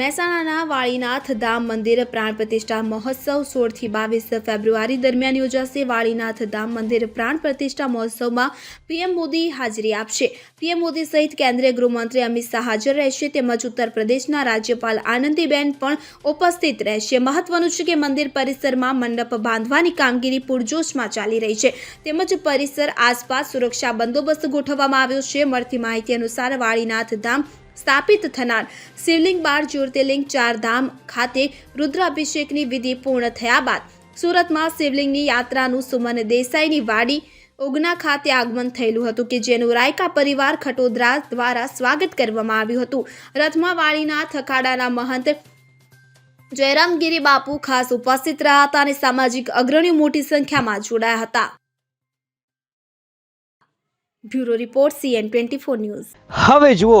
મહેસાણાના વાળીનાથ ધામ મંદિર પ્રાણ પ્રતિષ્ઠા મહોત્સવ સોળથી બાવીસ ફેબ્રુઆરી દરમિયાન યોજાશે. વાળીનાથ ધામ મંદિર પ્રાણ પ્રતિષ્ઠા મહોત્સવમાં પીએમ મોદી હાજરી આપશે. પીએમ મોદી સહિત કેન્દ્રીય ગૃહમંત્રી અમિત શાહ હાજર રહેશે તેમજ ઉત્તર પ્રદેશના રાજ્યપાલ આનંદીબેન પણ ઉપસ્થિત રહેશે. મહત્વનું છે કે મંદિર પરિસરમાં મંડપ બાંધવાની કામગીરી પૂરજોશમાં ચાલી રહી છે. તેમજ પરિસર આસપાસ સુરક્ષા બંદોબસ્ત ગોઠવવામાં આવ્યો છે. મળતી માહિતી અનુસાર વાળીનાથ ધામ સ્થાપિત થનાર શિવલિંગ બાર જ્યોતિર્લિંગ ચારધામ ખાતે રુદ્રાભિષેકની વિધિ પૂર્ણ થયા બાદ સુરતમાં શિવલિંગની યાત્રાનું સુમન દેસાઈની વાડી ઉગના ખાતે આગમન થયેલું હતું કે જેનું રાયકા પરિવાર ખટોદરા દ્વારા સ્વાગત કરવામાં આવ્યું હતું. રથમાં વાળીના થકાડાના મહંત જયરામગીરી બાપુ ખાસ ઉપસ્થિત રહ્યા હતા અને સામાજિક અગ્રણીઓ મોટી સંખ્યામાં જોડાયા હતા. Bureau report, CN twenty news. હવે જુઓ